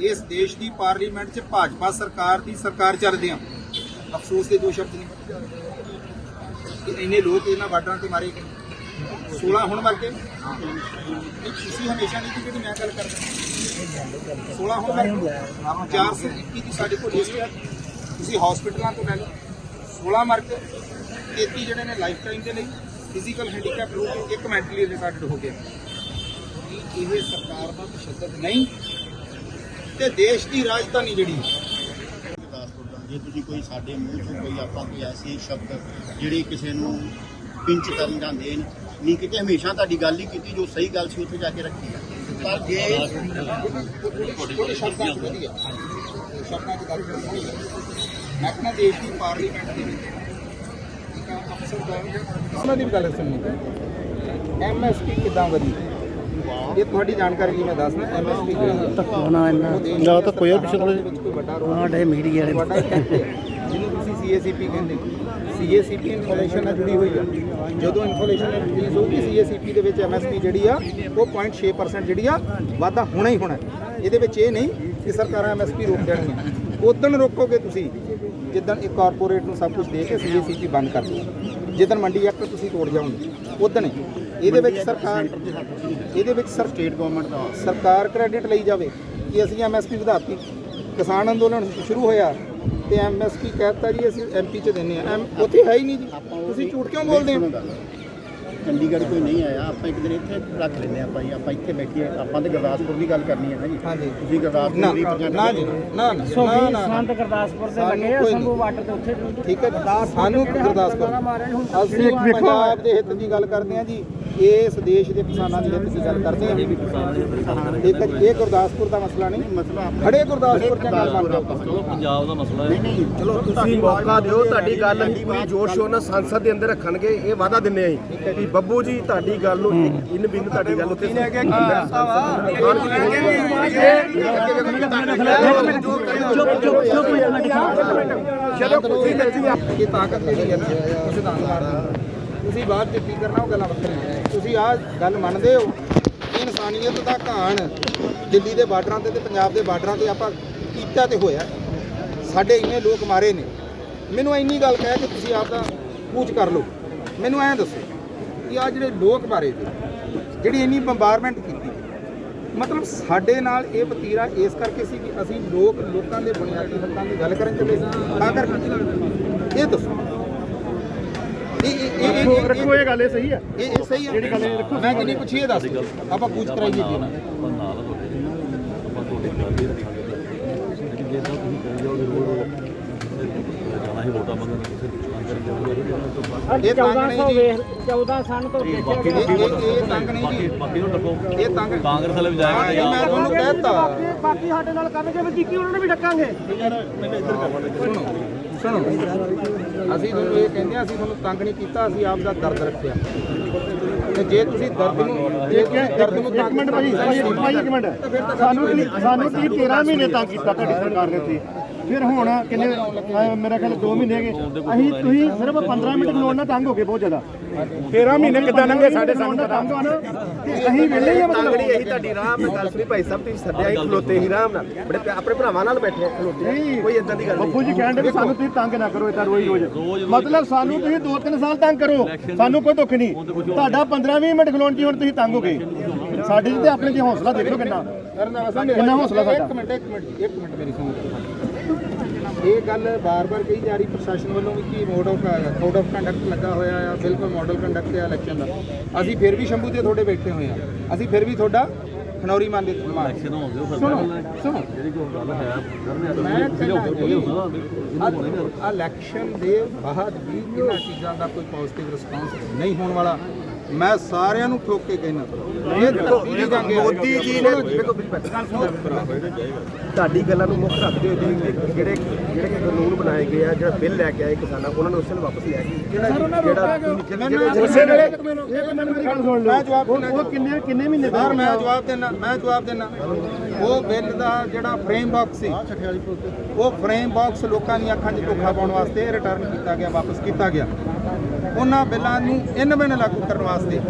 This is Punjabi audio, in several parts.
ਇਸ ਦੇਸ਼ ਦੀ ਪਾਰਲੀਮੈਂਟ 'ਚ ਭਾਜਪਾ ਸਰਕਾਰ ਦੀ ਸਰਕਾਰ ਚੱਲਦੇ ਆ। ਅਫਸੋਸ ਦੇ ਦੋ ਸ਼ਬਦ ਨੇ। ਕਿ ਇੰਨੇ ਲੋਕ ਇਹਨਾਂ ਬਾਰਡਰਾਂ ਤੇ ਮਾਰੇ ਗਏ। 16 ਹੁਣ ਮਰ ਗਏ। ਤੁਸੀਂ ਹਮੇਸ਼ਾ ਨਹੀਂ ਕਿ ਜਿਹੜੀ ਮੈਂ ਗੱਲ ਕਰਦਾ। 16 ਹੁਣ ਮਰ ਗਏ। 421 ਦੀ ਸਾਡੇ ਕੋਲ ਲਿਸਟ ਹੈ। ਤੁਸੀਂ ਹਸਪੀਟਲਾਂ ਤੋਂ ਲੈ ਲਓ। 16 ਮਰ ਗਏ। 33 ਜਿਹੜੇ ਨੇ ਲਾਈਫ ਟਾਈਮ ਦੇ ਲਈ ਫਿਜ਼ੀਕਲ ਹੈਂਡੀਕੈਪ ਲੋਕ ਇੱਕ ਮੈਂਟਲੀ ਰਿਟਾਰਡਡ ਹੋ ਗਿਆ। ਇਹ ਸਰਕਾਰ ਦਾ ਤਸ਼ੱਦਦ ਨਹੀਂ। ਤੇ ਦੇਸ਼ ਦੀ ਰਾਜਧਾਨੀ ਜਿਹੜੀ। ਗੁਰਦਾਸਪੁਰ ਦਾ ਜੇ ਤੁਸੀਂ ਕੋਈ ਸਾਡੇ ਮੂੰਹ ਚੋਂ ਕੋਈ ਆਪਾਂ ਕੋਈ ਐਸੇ ਸ਼ਬਦ ਜਿਹੜੇ ਕਿਸੇ ਨੂੰ ਪਿੰਚ ਕਰਨ ਜਾਂਦੇ ਨੇ ਨਹੀਂ ਕਿਤੇ ਹਮੇਸ਼ਾ ਤੁਹਾਡੀ ਗੱਲ ਹੀ ਕੀਤੀ ਜੋ ਸਹੀ ਗੱਲ ਸੀ ਉੱਥੇ ਜਾ ਕੇ ਰੱਖੀ ਆ। ਪਰ ਜੇ ਸ਼ਬਦਾਂ ਗੱਲ ਕਰਨੀ ਮੈਂ ਆਪਣਾ ਦੇਸ਼ ਦੀ ਪਾਰਲੀਮੈਂਟ ਦੇ ਵਿੱਚ ਇੱਕ ਅਫਸਰ ਦਾ ਉਹਨਾਂ ਦੀ ਵੀ ਗੱਲ ਸੁਣਨੀ ਐਮਐਸਪੀ ਕਿਦਾਂ ਵਧੀ? ਇਹ ਤੁਹਾਡੀ ਜਾਣਕਾਰੀ ਲਈ ਮੈਂ ਦੱਸਦਾ ਐਮਐਸਪੀ ਹੋਣਾ ਇੰਨਾ। ਜਾਂ ਤਾਂ ਕੋਈ ਕੋਈ ਵੱਡਾ ਰੋਲ ਸਾਡੇ ਮੀਡੀਆ ਵਾਲੇ ਹੈ। ਜਿਹਨੂੰ ਤੁਸੀਂ ਸੀਏਸੀਪੀ ਕਹਿੰਦੇ ਸੀਏਸੀਪੀ ਇਨਫੋਲੇਸ਼ਨ ਨਾਲ ਜੁੜੀ ਹੋਈ ਆ। ਜਦੋਂ ਇਨਫੋਲੇਸ਼ਨ ਰਿਲੀਜ਼ ਹੋਊਗੀ ਸੀਏਸੀਪੀ ਦੇ ਵਿੱਚ ਐਮਐਸਪੀ ਜਿਹੜੀ ਆ ਉਹ 0.6% ਜਿਹੜੀ ਆ ਵਾਧਾ ਹੋਣਾ ਹੀ ਹੋਣਾ। ਹੈ। ਇਹਦੇ ਵਿੱਚ ਇਹ ਨਹੀਂ ਕਿ ਸਰਕਾਰਾਂ ਐਮਐਸਪੀ ਰੋਕ ਦੇਣਗੀਆਂ। ਉਦੋਂ ਰੋਕੋਗੇ ਤੁਸੀਂ ਜਿੱਦਣ ਇੱਕ ਕਾਰਪੋਰੇਟ ਨੂੰ ਸਭ ਕੁਝ ਦੇ ਕੇ ਸੀਏਸੀਪੀ ਬੰਦ ਕਰ ਦਿਓ। ਜਿੱਦਣ ਮੰਡੀ ਐਕਟ ਤੁਸੀਂ ਤੋੜ ਜਾਓਗੇ। ਉਦੋਂ ਇਹਦੇ ਵਿੱਚ ਸਰਕਾਰ ਇਹਦੇ ਵਿੱਚ ਸਰ ਸਟੇਟ ਗਵਰਨਮੈਂਟ ਦਾ। ਸਰਕਾਰ ਕ੍ਰੈਡਿਟ ਲਈ ਜਾਵੇ ਕਿ ਅਸੀਂ ਐਮਐਸਪੀ ਵਧਾਤੀ। ਕਿਸਾਨ ਅੰਦੋਲਨ ਸ਼ੁਰੂ ਹੋਇਆ ਤੇ ਐਮਐਸਪੀ ਕਹਿਤਾ ਜੀ ਅਸੀਂ ਐਮਪੀ ਚ ਦਿੰਨੇ ਆ ਐਮ ਉੱਥੇ ਹੈ ਹੀ ਨਹੀਂ ਜੀ। ਤੁਸੀਂ ਝੂਠ ਕਿਉਂ ਬੋਲਦੇ ਹੋ? ਚੰਡੀਗੜ੍ਹ ਕੋਈ ਨਹੀਂ ਆਇਆ। ਆਪਾਂ ਇੱਕ ਦਿਨ ਇੱਥੇ ਰੱਖ ਲੈਂਦੇ ਆਪਾਂ ਜੀ। ਆਪਾਂ ਇੱਥੇ ਬੈਠੀਏ। ਆਪਾਂ ਤੇ ਗੁਰਦਾਸਪੁਰ ਦੀ ਗੱਲ ਕਰਨੀ ਹੈ ਨਾ ਜੀ। ਹਾਂਜੀ। ਤੁਸੀਂ ਗੁਰਦਾਸਪੁਰ ਦੀ ਨਾ ਜੀ। ਨਾ ਨਾ ਸੋ ਨਾ ਨਾ ਸੰਤ ਗੁਰਦਾਸਪੁਰ ਦੇ ਲੱਗੇ ਆ ਸੰਭੂ। ਵਾਟਰ ਤੇ ਉੱਥੇ ਠੀਕ ਹੈ ਸਾਨੂੰ ਗੁਰਦਾਸਪੁਰ। ਅਸੀਂ ਪੰਜਾਬ ਦੇ ਹਿੱਤ ਦੀ ਗੱਲ ਕਰਦੇ ਹਾਂ ਜੀ। ਇਸ ਦੇਸ਼ ਦੇ ਕਿਸਾਨਾਂ ਦੇ ਹਿੱਤ ਦੀ ਗੱਲ ਕਰਦੇ ਹਾਂ ਇੱਕ ਇਹ ਗੁਰਦਾਸਪੁਰ ਦਾ ਮਸਲਾ ਨਹੀਂ ਮਸਲਾ ਖੜੇ ਗੁਰਦਾਸਪੁਰ ਚ ਗੱਲ ਮੰਨਦੇ ਚਲੋ ਪੰਜਾਬ ਦਾ ਮਸਲਾ ਹੈ ਨਹੀਂ ਨਹੀਂ ਚਲੋ ਤੁਸੀਂ ਮੌਕਾ ਦਿਓ ਤੁਹਾਡੀ ਗੱਲ ਅਸੀਂ ਪੂਰੀ ਜੋਰ ਸ਼ੋਰ ਨਾਲ ਸੰਸਦ ਦੇ ਅੰਦਰ ਰੱਖਣਗੇ ਇਹ ਵਾਅਦਾ ਦਿੰਨੇ ਆਂ ਕਿ ਬੱਬੂ ਜੀ ਤੁਹਾਡੀ ਗੱਲ ਨੂੰ ਇਨ ਬਿਨ ਤੁਹਾਡੀ ਗੱਲ ਉੱਤੇ ਚਲੋ ਤੁਸੀਂ ਦੱਸੀ ਇਹ ਤਾਕਤ ਜਿਹੜੀ ਹੈ ਨਾ ਸਿਧਾਂਤ ਮਾਰਦੀ ਤੁਸੀਂ ਬਾਅਦ ਚ ਕੀ ਕਰਨਾ, ਉਹ ਗੱਲਾਂ ਵੱਖਰੀਆਂ ਤੁਸੀਂ ਆਹ ਗੱਲ ਮੰਨਦੇ ਹੋ ਕਿ ਇਨਸਾਨੀਅਤ ਦਾ ਘਾਣ ਦਿੱਲੀ ਦੇ ਬਾਰਡਰਾਂ ਤੇ ਤੇ ਪੰਜਾਬ ਦੇ ਬਾਰਡਰਾਂ ਤੇ ਆਪਾਂ ਕੀਤਾ ਤੇ ਹੋਇਆ। ਸਾਡੇ ਇੰਨੇ ਲੋਕ ਮਾਰੇ ਨੇ। ਮੈਨੂੰ ਇੰਨੀ ਗੱਲ ਕਹਿ ਕੇ ਤੁਸੀਂ ਆਪ ਦਾ ਪੂਛ ਕਰ ਲਓ। ਮੈਨੂੰ ਐਂ ਦੱਸੋ ਕਿ ਆ ਜਿਹੜੇ ਲੋਕ ਮਾਰੇ ਤੇ ਜਿਹੜੀ ਇੰਨੀ ਬੰਬਾਰਮੈਂਟ ਕੀਤੀ ਮਤਲਬ ਸਾਡੇ ਨਾਲ ਇਹ ਵਤੀਰਾ ਇਸ ਕਰਕੇ ਸੀ ਕਿ ਅਸੀਂ ਲੋਕ ਲੋਕਾਂ ਦੇ ਬੁਨਿਆਦੀ ਹੱਕਾਂ ਦੀ ਗੱਲ ਕਰਨ ਚੱਲੇ ਸੀ। ਤਾਂ ਕਰਕੇ। ਇਹ ਦੱਸੋ। ਇਹ ਇਹ ਇਹ ਇਹ ਰੱਖੋ ਇਹ ਗੱਲ ਇਹ ਸਹੀ ਹੈ ਇਹ ਇਹ ਸਹੀ ਹੈ ਜਿਹੜੀ ਗੱਲ ਮੈਂ ਜਿੰਨੀ ਪੁੱਛੀ ਇਹ ਦੱਸ ਦਿਓ। ਆਪਾਂ ਪੁੱਛ ਕਰਾਈਏ ਜੀ ਨੂੰ। ਆਪਾਂ ਨਾਲ ਤੁਹਾਡੇ। ਆਪਾਂ ਤੁਹਾਡੀ ਗੱਲ ਹੀ ਰੱਖਾਂਗੇ। ਲੇਕਿਨ ਜੇ ਤਾਂ ਤੁਸੀਂ ਕਰੀ ਜਾਓਗੇ ਰੋਜ਼ ਜਾਣਾ ਹੀ ਵੋਟਾਂ ਮੰਗਣ ਕਿਸੇ ਪੁੱਛਣਾ ਕਰੀ ਜਾਓਗੇ ਇਹ ਤੰਗ ਨਹੀਂ 1400 ਜੀ ਵੇਖ 14 ਸਨ ਤੋਂ ਦੇਖਿਆ ਬਾਕੀ ਇਹ ਇਹ ਇਹ ਤੰਗ ਨਹੀਂ ਬਾਕੀ ਜੀ। ਬਾਕੀ ਨੂੰ ਰੱਖੋ। ਇਹ ਤੰਗ ਕਾਂਗਰਸ ਵਾਲੇ ਵੀ ਜਾਏਗਾ ਹਾਂ, ਇਹ ਮੈਂ ਤੁਹਾਨੂੰ ਕਹਿਤਾ। ਬਾਕੀ ਸਾਡੇ ਨਾਲ ਕਰਨਗੇ ਵੀ ਟਿੱਕੀ ਉਹਨਾਂ ਨੂੰ ਵੀ ਡੱਕਾਂਗੇ? ਸੁਣੋ ਅਸੀਂ ਤੁਹਾਨੂੰ ਇਹ ਕਹਿੰਦੇ ਆ ਅਸੀਂ ਤੁਹਾਨੂੰ ਤੰਗ ਨਹੀਂ ਕੀਤਾ ਅਸੀਂ ਆਪ ਦਾ ਦਰਦ ਰੱਖਿਆ। ਤੇ ਜੇ ਤੁਸੀਂ ਦਰਦ ਨੂੰ ਜੇ ਤੁਸੀਂ ਦਰਦ ਨੂੰ ਇੱਕ ਮਿੰਟ ਭਾਈ ਭਾਈ ਇੱਕ ਮਿੰਟ। ਸਾਨੂੰ ਸਾਨੂੰ ਕੀ 13 ਮਹੀਨੇ ਤੰਗ ਕੀਤਾ ਤੁਹਾਡੀ ਸਰਕਾਰ ਨੇ ਉੱਥੇ ਫਿਰ ਹੁਣ ਕਿੰਨੇ ਅਹ ਮੇਰਾ ਖਿਆਲ 2 ਮਹੀਨੇ ਹੈਗੇ। ਅਸੀਂ ਤੁਸੀਂ ਸਿਰਫ 15 ਮਿੰਟ ਖਲੋਣ ਨਾਲ ਤੰਗ ਹੋ ਗਏ ਬਹੁਤ ਜ਼ਿਆਦਾ। 13 ਮਹੀਨੇ ਕਿੱਦਾਂ ਲੰਘੇ ਸਾਡੇ ਸਾਨੂੰ ਤੰਗ ਹੋਣਾ ਤੇ ਅਸੀਂ ਵਿਹਲੇ ਹੀ ਆ ਮਤਲਬ। ਤੰਗੜੀ ਇਹੀ ਤੁਹਾਡੀ ਰਾਮ ਨਾਲ ਗੱਲ ਸੁਣੀ ਭਾਈ ਸਾਹਿਬ ਤੁਸੀਂ ਸੱਦਿਆ ਹੀ ਖਲੋਤੇ ਹੀ ਰਾਮ ਨਾਲ। ਬੜੇ ਪਿਆ- ਆਪਣੇ ਭਰਾਵਾਂ ਨਾਲ ਬੈਠੇ ਆ ਖਲੋਤੇ। ਕੋਈ ਇਦਾਂ ਦੀ ਗੱਲ ਨਹੀਂ। ਬੱਬੂ ਜੀ ਕਹਿੰਦੇ ਵੀ ਸਾਨੂੰ ਤੁਸੀਂ ਤੰਗ ਨਾ ਕਰੋ ਇਦਾਂ ਰੋਜ਼ ਰੋਜ਼। ਮਤਲਬ ਸਾਨੂੰ ਤੁਸੀਂ 2-3 ਸਾਲ ਤੰਗ ਕਰੋ। ਸਾਨੂੰ ਕੋਈ ਦੁੱਖ ਨਹੀਂ। ਤੁਹਾਡਾ 15-20 ਮਿੰਟ ਖਲੋਣ ਦੀ ਹੁਣ ਤੁਸੀਂ ਤੰਗ ਹੋ ਗਏ। ਸਾਡੇ ਜੀ ਤੇ ਆਪਣੇ ਜੀ ਹੌਸਲਾ ਦੇਖੋ ਕਿੰਨਾ। ਕਿੰਨਾ ਹੌਸਲਾ ਸਾਡਾ। ਇੱਕ ਮਿੰਟ ਇੱਕ ਮਿੰਟ ਇੱਕ ਮਿੰਟ ਮੇਰੀ ਸੁਣੋ। ਇਹ ਗੱਲ ਬਾਰ-ਬਾਰ ਕਹੀ ਜਾ ਰਹੀ ਪ੍ਰਸ਼ਾਸਨ ਵੱਲੋਂ ਵੀ ਕਿ mode of code of conduct ਲੱਗਾ ਹੋਇਆ ਆ ਬਿਲਕੁਲ ਮਾਡਲ ਕੰਡਕਟ ਹੈ ਇਲੈਕਸ਼ਨ ਦਾ। ਅਸੀਂ ਫਿਰ ਵੀ ਸ਼ੰਭੂ ਤੇ ਤੁਹਾਡੇ ਬੈਠੇ ਹੋਏ ਆ। ਅਸੀਂ ਫਿਰ ਵੀ ਤੁਹਾਡਾ ਖਨੌਰੀ ਮੰਨ ਦੇ ਫਿਰ। ਸੁਣੋ ਸੁਣੋ। ਜਿਹੜੀ ਕੋਈ ਗੱਲ ਹੈ ਆ ਮੈਂ ਕਹਿੰਦਾ ਇਲੈਕਸ਼ਨ ਦੇ ਬਾਅਦ ਵੀ ਇਹਨਾਂ ਚੀਜ਼ਾਂ ਦਾ ਕੋਈ ਪੋਜ਼ਿਟਿਵ ਰਿਸਪਾਂਸ ਨਹੀਂ ਹੋਣ ਵਾਲਾ। ਮੈਂ ਸਾਰਿਆਂ ਨੂੰ ਠੋਕ ਕੇ ਕਹਿਣਾ। ਮੋਦੀ ਜੀ ਨੇ ਤੁਹਾਡੀ ਗੱਲਾਂ ਨੂੰ ਮੁੱਖ ਰੱਖਦੇ ਹੋਏ ਜਿਹੜੇ ਜਿਹੜੇ ਕਾਨੂੰਨ ਬਣਾਏ ਗਏ ਆ ਜਿਹੜਾ ਬਿੱਲ ਲੈ ਕੇ ਆਏ ਕਿਸਾਨਾਂ ਉਹਨਾਂ ਨੂੰ ਉਸੇ ਨੂੰ ਵਾਪਸ ਲੈ ਜਿਹੜਾ ਦੇਣਾ ਉਹ- ਉਹ ਕਿੰਨੇ ਕਿੰਨੇ ਮਹੀਨੇ ਸਰ ਬਾਅਦ ਮੈਂ ਜਵਾਬ ਦੇਣਾ ਮੈਂ ਜਵਾਬ ਦੇਣਾ ਉਹ ਬਿੱਲ ਦਾ ਜਿਹੜਾ ਫਰੇਮ ਬਾਕਸ ਸੀ ਉਹ ਫਰੇਮ ਬਾਕਸ ਲੋਕਾਂ ਦੀਆਂ ਅੱਖਾਂ 'ਚ ਧੋਖਾ ਪਾਉਣ ਵਾਸਤੇ ਰਿਟਰਨ ਕੀਤਾ ਗਿਆ ਵਾਪਸ ਕੀਤਾ ਗਿਆ। ਉਹਨਾਂ ਬਿੱਲਾਂ ਨੂੰ ਇਨ ਬਿਨ ਲਾਗੂ ਕਰਨ ਵਾਸਤੇ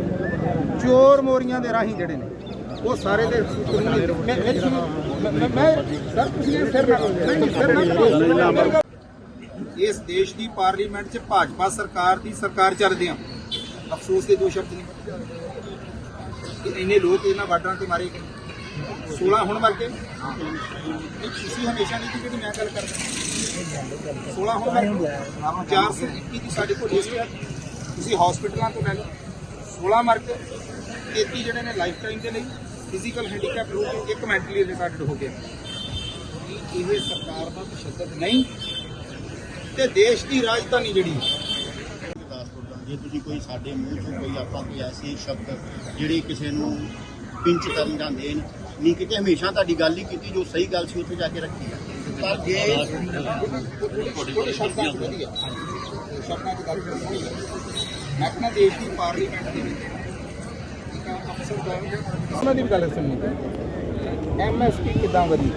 ਚੋਰ ਮੋਰੀਆਂ ਦੇ ਰਾਹੀਂ ਜਿਹੜੇ ਨੇ, ਉਹ ਸਾਰੇ ਦੇ ਮੈਂ ਮੈਂ- ਸਰ, ਤੁਸੀਂ ਇਹ ਸਿਰ ਨਾ ਨਹੀਂ ਇਸ ਦੇਸ਼ ਦੀ ਪਾਰਲੀਮੈਂਟ 'ਚ ਭਾਜਪਾ ਸਰਕਾਰ ਦੀ ਸਰਕਾਰ ਚੱਲਦੇ ਆ। ਅਫਸੋਸ ਦੇ ਦੋ ਸ਼ਬਦ ਨੇ। ਕਿ ਇੰਨੇ ਲੋਕ ਇਹਨਾਂ ਬਾਰਡਰਾਂ ਤੇ ਮਾਰੇ ਗਏ। 16 ਹੁਣ ਮਰ ਗਏ। ਇਹ ਤੁਸੀਂ ਹਮੇਸ਼ਾ ਨਹੀਂ ਜਿਹੜੀ ਮੈਂ ਗੱਲ ਕਰਦਾ। 16 ਹੁਣ ਮਰ ਗਏ। 421 ਦੀ ਸਾਡੇ ਕੋਲ ਲਿਸਟ ਹੈ। ਤੁਸੀਂ ਹਸਪੀਟਲਾਂ ਤੋਂ ਲੈ ਲਓ। 16 ਮਰ ਗਏ 33 ਜਿਹੜੇ ਨੇ ਲਾਈਫ ਟਾਈਮ ਦੇ ਲਈ ਫਿਜ਼ੀਕਲ ਹੈਂਡੀਕੈਪ ਲੋਕ ਇੱਕ ਮੈਂਟਲੀ ਰਿਟਾਰਡਡ ਹੋ ਗਿਆ ਇਹ ਸਰਕਾਰ ਦਾ ਤਸ਼ੱਦਦ ਨਹੀਂ ਤੇ ਦੇਸ਼ ਦੀ ਰਾਜਧਾਨੀ ਜਿਹੜੀ ਦਾ ਜੇ ਤੁਸੀਂ ਕੋਈ ਸਾਡੇ ਮੂੰਹ ਚੋਂ ਕੋਈ ਆਪਾਂ ਕੋਈ ਐਸੀ ਸ਼ਬਦ ਜਿਹੜੇ ਕਿਸੇ ਨੂੰ ਪਿੰਚ ਕਰਨ ਜਾਂਦੇ ਨੇ ਨਹੀਂ ਕਿਤੇ ਹਮੇਸ਼ਾ ਤੁਹਾਡੀ ਗੱਲ ਹੀ ਕੀਤੀ ਜੋ ਸਹੀ ਗੱਲ ਸੀ ਉੱਥੇ ਜਾ ਕੇ ਰੱਖੀ ਆ। ਪਰ ਜੇ ਸ਼ਬਦਾਂ ਚ ਗੱਲ ਕਰਨੀ ਹੈ। ਮੈਂ ਆਪਣਾ ਦੇਸ਼ ਦੀ ਪਾਰਲੀਮੈਂਟ ਦੇ ਵਿੱਚ ਇੱਕ ਅਫਸਰ ਦਾ ਉਹਨਾਂ ਦੀ ਵੀ ਗੱਲ ਸੁਣਨੀ ਐਮਐਸਪੀ ਕਿਦਾਂ ਵਧੀ?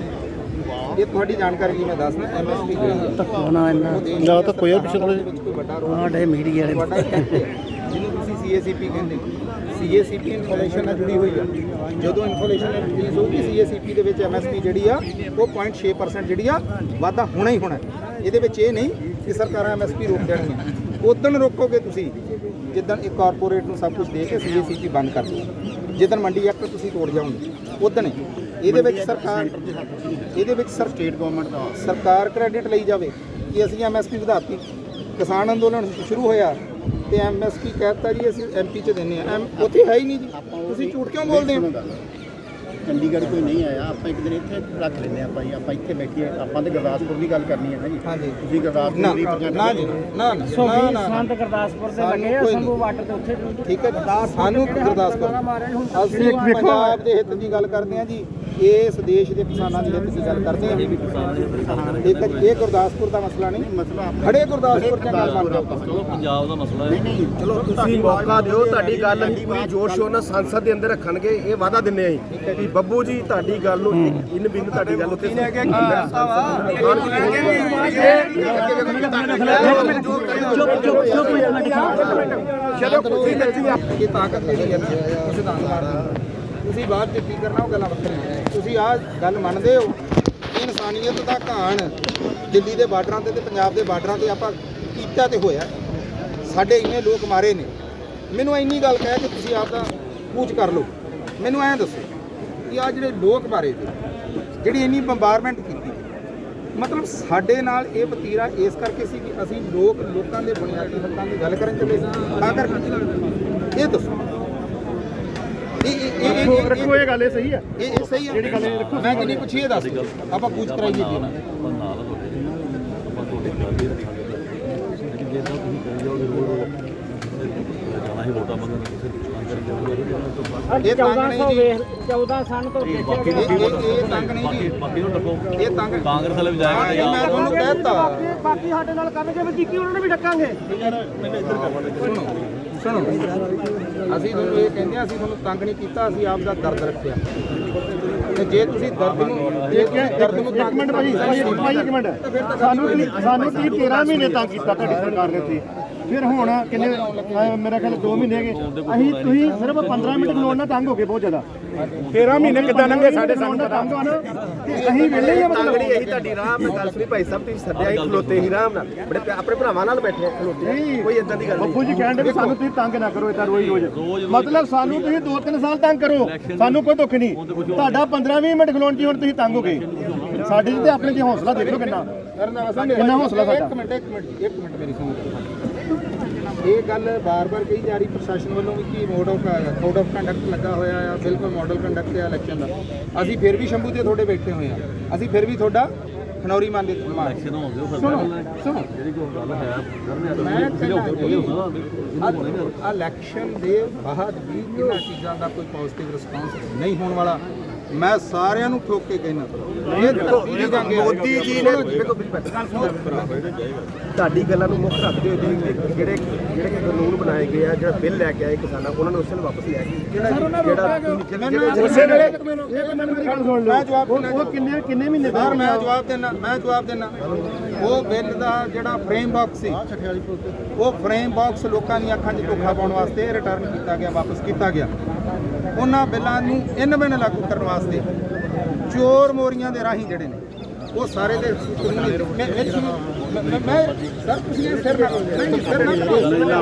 ਇਹ ਤੁਹਾਡੀ ਜਾਣਕਾਰੀ ਲਈ ਮੈਂ ਦੱਸਦਾ ਐਮਐਸਪੀ ਹੋਣਾ ਇੰਨਾ। ਨਾ ਤਾਂ ਕੋਈ ਪਿਛਲੇ ਕੋਈ ਵੱਡਾ ਰੋਲ ਸਾਡੇ ਮੀਡੀਆ ਵੱਡਾ ਇਫੈਕਟ ਹੈ। ਜਿਹਨੂੰ ਤੁਸੀਂ ਸੀਏਸੀਪੀ ਕਹਿੰਦੇ ਸੀਏਸੀਪੀ ਇਨਫੋਰਮੇਸ਼ਨ ਨਾਲ ਜੁੜੀ ਹੋਈ ਆ। ਜਦੋਂ ਇਨਫੋਰਮੇਸ਼ਨ ਰਿਲੀਜ਼ ਹੋਊਗੀ ਸੀਏਸੀਪੀ ਦੇ ਵਿੱਚ ਐਮਐਸਪੀ ਜਿਹੜੀ ਆ ਉਹ 0.6% ਜਿਹੜੀ ਆ ਵਾਧਾ ਹੋਣਾ ਹੀ ਹੋਣਾ। ਇਹਦੇ ਵਿੱਚ ਇਹ ਨਹੀਂ ਕਿ ਸਰਕਾਰਾਂ ਐਮਐਸਪੀ ਰੋਕ ਦੇਣਗੀਆਂ। ਉਦੋਂ ਰੋਕੋਗੇ ਤੁਸੀਂ? ਜਿੱਦਣ ਇੱਕ ਕਾਰਪੋਰੇਟ ਨੂੰ ਸਭ ਕੁਝ ਦੇ ਕੇ ਸੀਏਸੀਪੀ ਬੰਦ ਕਰ ਦਿਓ ਜਿੱਦਣ ਮੰਡੀ ਐਕਟ ਤੁਸੀਂ ਤੋੜ ਜਾਓਗੇ ਉਦੋਂ ਇਹਦੇ ਵਿੱਚ ਸਰਕਾਰ ਇਹਦੇ ਵਿੱਚ ਸਰ ਸਟੇਟ ਗਵਰਨਮੈਂਟ ਦਾ ਸਰਕਾਰ ਕ੍ਰੈਡਿਟ ਲਈ ਜਾਵੇ ਕਿ ਅਸੀਂ ਐਮਐਸਪੀ ਵਧਾਤੀ। ਕਿਸਾਨ ਅੰਦੋਲਨ ਸ਼ੁਰੂ ਹੋਇਆ ਤੇ ਐਮਐਸਪੀ ਕਹਿਤਾ ਜੀ ਅਸੀਂ ਐਮਪੀ ਚ ਦਿੰਨੇ ਆ ਐਮ ਉੱਥੇ ਹੈ ਹੀ ਨਹੀਂ ਜੀ। ਤੁਸੀਂ ਝੂਠ ਕਿਉਂ ਬੋਲਦੇ ਹੋ? ਚੰਡੀਗੜ੍ਹ ਕੋਈ ਨਹੀਂ ਆਇਆ ਆਪਾਂ ਇੱਕ ਦਿਨ ਇੱਥੇ ਰੱਖ ਲੈਂਦੇ ਆਪਾਂ ਜੀ ਆਪਾਂ ਇੱਥੇ ਬੈਠੀਏ ਆਪਾਂ ਤੇ ਗੁਰਦਾਸਪੁਰ ਦੀ ਗੱਲ ਕਰਨੀ ਹੈ ਨਾ ਜੀ। ਹਾਂਜੀ। ਤੁਸੀਂ ਗੁਰਦਾਸਪੁਰ ਨਾ ਦੀ ਨਾ representative ਜੀ ਹੋ। ਨਾ ਨਾ ਸੋ ਨਾ, ਨਾ ਸੰਤ ਗੁਰਦਾਸਪੁਰ ਦੇ ਲੱਗੇ ਆ ਸੰਭੂ। ਵਾਟਰ ਤੇ ਉੱਥੇ ਠੀਕ ਹੈ ਸਾਨੂੰ ਗੁਰਦਾਸਪੁਰ। ਅਸੀਂ ਪੰਜਾਬ ਦੇ ਹਿੱਤ ਦੀ ਗੱਲ ਕਰਦੇ ਹਾਂ ਜੀ ਇਸ ਦੇਸ਼ ਦੇ ਕਿਸਾਨਾਂ ਦੇ ਹਿੱਤ ਦੀ ਗੱਲ ਕਰਦੇ ਹਾਂ। ਇੱਕ ਇਹ ਗੁਰਦਾਸਪੁਰ ਦਾ ਮਸਲਾ ਨਹੀਂ ਮਸਲਾ ਖੜੇ ਗੁਰਦਾਸਪੁਰ ਚ ਗੱਲ ਮੰਨ ਲਓ ਚਲੋ ਪੰਜਾਬ ਦਾ ਮਸਲਾ ਹੈ। ਚਲੋ ਤੁਸੀਂ ਮੌਕਾ ਦਿਓ ਤੁਹਾਡੀ ਗੱਲ ਪੂਰੀ ਜੋਰ ਸ਼ੋਰ ਨਾਲ ਸੰਸਦ ਦੇ ਅੰਦਰ ਰੱਖਣਗੇ ਇਹ ਵਾਅਦਾ ਦਿੰਨੇ ਆਂ ਕਿ ਬੱਬੂ ਜੀ ਤੁਹਾਡੀ ਗੱਲ ਨੂੰ ਇਨ ਬਿਨ ਤੁਹਾਡੀ ਗੱਲ ਉੱਤੇ ਲੈ ਕੇ ਚਲੋ ਤੁਸੀਂ ਦੱਸੀ ਇਹ ਤਾਕਤ ਜਿਹੜੀ ਹੈ ਸਿਧਾਂਤ ਮਾਰਦੀ ਤੁਸੀਂ ਬਾਅਦ ਚ ਕੀ ਕਰਨਾ, ਉਹ ਗੱਲਾਂ ਵੱਖਰੀਆਂ ਤੁਸੀਂ ਆਹ ਗੱਲ ਮੰਨਦੇ ਹੋ ਇਨਸਾਨੀਅਤ ਦਾ ਘਾਣ ਦਿੱਲੀ ਦੇ ਬਾਰਡਰਾਂ ਤੇ ਤੇ ਪੰਜਾਬ ਦੇ ਬਾਰਡਰਾਂ ਤੇ ਆਪਾਂ ਕੀਤਾ ਤੇ ਹੋਇਆ। ਸਾਡੇ ਇੰਨੇ ਲੋਕ ਮਾਰੇ ਨੇ। ਮੈਨੂੰ ਇੰਨੀ ਗੱਲ ਕਹਿ ਕਿ ਤੁਸੀਂ ਆਪ ਦਾ ਪੂਛ ਕਰ ਲਓ। ਮੈਨੂੰ ਐਂ ਦੱਸੋ ਕਿ ਆ ਜਿਹੜੇ ਲੋਕ ਮਾਰੇ ਤੇ ਜਿਹੜੀ ਇੰਨੀ ਬੰਬਾਰਮੈਂਟ ਕੀਤੀ ਮਤਲਬ ਸਾਡੇ ਨਾਲ ਇਹ ਵਤੀਰਾ ਇਸ ਕਰਕੇ ਸੀ ਕਿ ਅਸੀਂ ਲੋਕ ਲੋਕਾਂ ਦੇ ਬੁਨਿਆਦੀ ਹੱਕਾਂ ਦੀ ਗੱਲ ਕਰਨ ਚੱਲੇ ਸੀ। ਤਾਂ ਕਰਕੇ। ਇਹ ਦੱਸੋ। ਇਹ ਇਹ ਇਹ- ਇਹ ਇਹ- ਰੱਖੋ ਇਹ ਗੱਲ ਇਹ ਸਹੀ ਹੈ ਇਹ ਇਹ ਸਹੀ ਹੈ ਜਿਹੜੀ ਗੱਲ ਮੈਂ ਜਿੰਨੀ ਪੁੱਛੀ ਇਹ ਦੱਸ ਆਪਾਂ ਕੁਝ ਕਰਾਈਏ ਜੀ ਨਾ ਆਪਾਂ ਨਾਲ ਆ ਤੁਹਾਡੇ ਆਪਾਂ ਤੁਹਾਡੇ ਨਾਲ ਹੀ ਰੱਖਾਂਗੇ। ਲੇਕਿਨ ਜੇ ਤਾਂ ਤੁਸੀਂ ਕਰੀ ਜਾਓਗੇ ਰੋਜ਼ ਜਾਣਾ ਹੀ ਵੋਟਾਂ ਮੰਗਣ ਕਿਸੇ ਦੁਕਾਨ ਕਰਕੇ ਜਾਓਗੇ ਇਹ ਤੰਗ 1400 ਨਹੀਂ ਜੀ। ਵੇਖ 14 ਸਨ ਤੋਂ ਇਹ ਪਿੱਛੇ ਬਾਕੀ ਇਹ ਇਹ ਇਹ ਤੰਗ ਨਹੀਂ ਜੀ। ਬਾਕੀ ਨੂੰ ਰੱਖੋ। ਇਹ ਤੰਗ ਕਾਂਗਰਸ ਵਾਲੇ ਵਿਧਾਇਕ ਹਾਂ, ਨੇ ਇਹ ਮੈਂ ਤੁਹਾਨੂੰ ਕਹਿਤਾ। ਬਾਕੀ- ਬਾਕੀ ਸਾਡੇ ਨਾਲ ਕਰਨਗੇ ਵੀ ਕੀ ਉਹਨਾਂ ਨੂੰ ਵੀ ਡੱਕਾਂਗੇ? ਸੁਣੋ। ਸੁਣੋ। ਅਸੀਂ ਤੁਹਾਨੂੰ ਇਹ ਕਹਿੰਦੇ ਆ ਅਸੀਂ ਤੁਹਾਨੂੰ ਤੰਗ ਨਹੀਂ ਕੀਤਾ ਅਸੀਂ ਆਪ ਦਾ ਦਰਦ ਰੱਖਿਆ। ਤੇ ਜੇ ਤੁਸੀਂ ਦਰਦ ਨੂੰ ਜੇ ਤੁਸੀਂ ਦਰਦ ਨੂੰ ਇੱਕ ਤੰਗ ਮਿੰਟ ਇੱਕ ਮਿੰਟ। ਸਾਨੂੰ ਸਾਨੂੰ ਕੀ 13 ਮਹੀਨੇ ਤੰਗ ਕੀਤਾ ਤੁਹਾਡੀ ਸਰਕਾਰ ਨੇ ਇੱਥੇ। ਫਿਰ ਹੁਣ ਕਿੰਨੇ ਅਹ ਮੇਰਾ ਖਿਆਲ 2 ਮਹੀਨੇ ਹੈਗੇ। ਅਸੀਂ ਤੁਸੀਂ ਸਿਰਫ 15 ਮਿੰਟ ਖਲੋਣ ਨਾਲ ਤੰਗ ਹੋ ਗਏ ਬਹੁਤ ਜ਼ਿਆਦਾ। 13 ਮਹੀਨੇ ਕਿੱਦਾਂ ਲੰਘੇ ਸਾਡੇ ਸਾਨੂੰ ਤੰਗ ਆ ਨਾ ਤੇ ਅਸੀਂ ਵਿਹਲੇ ਹੀ ਆ ਮਤਲਬ। ਤੰਗੜੀ ਇਹੀ ਤੁਹਾਡੀ ਰਾਮ ਨਾਲ ਗੱਲ ਸੁਣੀ ਭਾਈ ਸਾਹਿਬ ਤੁਸੀਂ ਸੱਦਿਆ ਹੀ ਖਲੋਤੇ ਹੀ ਰਾਮ ਨਾਲ। ਬੜੇ ਪਿਆ- ਆਪਣੇ ਭਰਾਵਾਂ ਨਾਲ ਬੈਠੇ ਆ ਖਲੋਤੇ ਨਹੀਂ ਕੋਈ ਇਦਾਂ ਦੀ ਗੱਲ ਨਹੀਂ। ਬੱਬੂ ਜੀ ਕਹਿੰਦੇ ਵੀ ਸਾਨੂੰ ਤੁਸੀਂ ਤੰਗ ਨਾ ਕਰੋ ਇਦਾਂ ਰੋਜ਼ ਰੋਜ਼ ਮਤਲਬ ਸਾਨੂੰ ਤੁਸੀਂ 2-3 ਸਾਲ ਤੰਗ ਕਰੋ। ਸਾਨੂੰ ਕੋਈ ਦੁੱਖ ਨਹੀਂ। ਤੁਹਾਡਾ 15-20 ਮਿੰਟ ਖਲੋਣ ਦੀ ਹੁਣ ਤੁਸੀਂ ਤੰਗ ਹੋ ਗਏ। ਸਾਡੇ ਤੇ ਆਪਣੇ 'ਚ ਹੌਸਲਾ ਦੇਖ ਲਓ ਕਿੰਨਾ। ਕਿੰਨਾ ਹੌਸਲਾ ਸਾਡਾ। ਇੱਕ ਮਿੰਟ ਇੱਕ ਮਿੰਟ ਇੱਕ ਮਿੰਟ ਮੇਰੀ ਸੁਣੋ। ਇਹ ਗੱਲ ਬਾਰ-ਬਾਰ ਕਹੀ ਜਾ ਰਹੀ ਪ੍ਰਸ਼ਾਸਨ ਵੱਲੋਂ ਵੀ ਕਿ mode of code of conduct ਲੱਗਾ ਹੋਇਆ ਆ ਬਿਲਕੁਲ ਮਾਡਲ ਕੰਡਕਟ ਹੈ ਇਲੈਕਸ਼ਨ ਦਾ। ਅਸੀਂ ਫਿਰ ਵੀ ਸ਼ੰਭੂ ਤੇ ਤੁਹਾਡੇ ਬੈਠੇ ਹੋਏ ਆ। ਅਸੀਂ ਫਿਰ ਵੀ ਤੁਹਾਡਾ ਖਨੌਰੀ ਮੰਨ ਦੇ ਇਲੈਕਸ਼ਨ ਹੋ ਗਏ ਫਿਰ। ਸੁਣੋ ਜਿਹੜੀ ਕੋਈ ਗੱਲ ਹੈ ਕਰਨੇ ਆ ਇਲੈਕਸ਼ਨ ਦੇ ਬਾਅਦ ਵੀ ਇਹਨਾਂ ਚੀਜ਼ਾਂ ਦਾ ਕੋਈ ਪੋਜ਼ਿਟਿਵ ਰਿਸਪਾਂਸ ਨਹੀਂ ਹੋਣ ਵਾਲਾ। ਮੈਂ ਸਾਰਿਆਂ ਨੂੰ ਠੋਕ ਕੇ ਕਹਿਣਾ ਮੋਦੀ ਜੀ ਨੇ ਦੇਖੋ ਤੁਹਾਡੀ ਗੱਲਾਂ ਨੂੰ ਮੁੱਖ ਰੱਖਦੇ ਹੋਏ ਜਿਹੜੇ ਜਿਹੜੇ ਜਿਹੜੇ ਕਿ ਕਾਨੂੰਨ ਬਣਾਏ ਗਏ ਆ ਜਿਹੜਾ ਬਿੱਲ ਲੈ ਕੇ ਆਏ ਕਿਸਾਨਾਂ ਉਹਨਾਂ ਨੂੰ ਉਸੇ ਨੂੰ ਵਾਪਸ ਲਿਆ ਜਿਹੜਾ ਜਿਹੜਾ ਮੈਂ ਜਵਾਬ ਦੇਣਾ ਮੈਂ ਜਵਾਬ ਦੇਣਾ ਉਹ ਬਿੱਲ ਦਾ ਜਿਹੜਾ ਫਰੇਮ ਬਾਕਸ ਸੀ ਉਹ ਫਰੇਮ ਬਾਕਸ ਲੋਕਾਂ ਦੀਆਂ ਅੱਖਾਂ 'ਚ ਧੋਖਾ ਪਾਉਣ ਵਾਸਤੇ ਰਿਟਰਨ ਕੀਤਾ ਗਿਆ ਵਾਪਸ ਕੀਤਾ ਗਿਆ। ਉਹਨਾਂ ਬਿੱਲਾਂ ਨੂੰ ਇਨ ਬਿਨ ਲਾਗੂ ਕਰਨ ਵਾਸਤੇ ਚੋਰ ਮੋਰੀਆਂ ਦੇ ਰਾਹੀਂ ਜਿਹੜੇ ਨੇ, ਉਹ ਸਾਰੇ ਦੇ ਮੈਂ- ਮੈਂ- ਸਰ, ਤੁਸੀਂ ਸਿਰ ਨਾ ਸਿਰ ਨਾ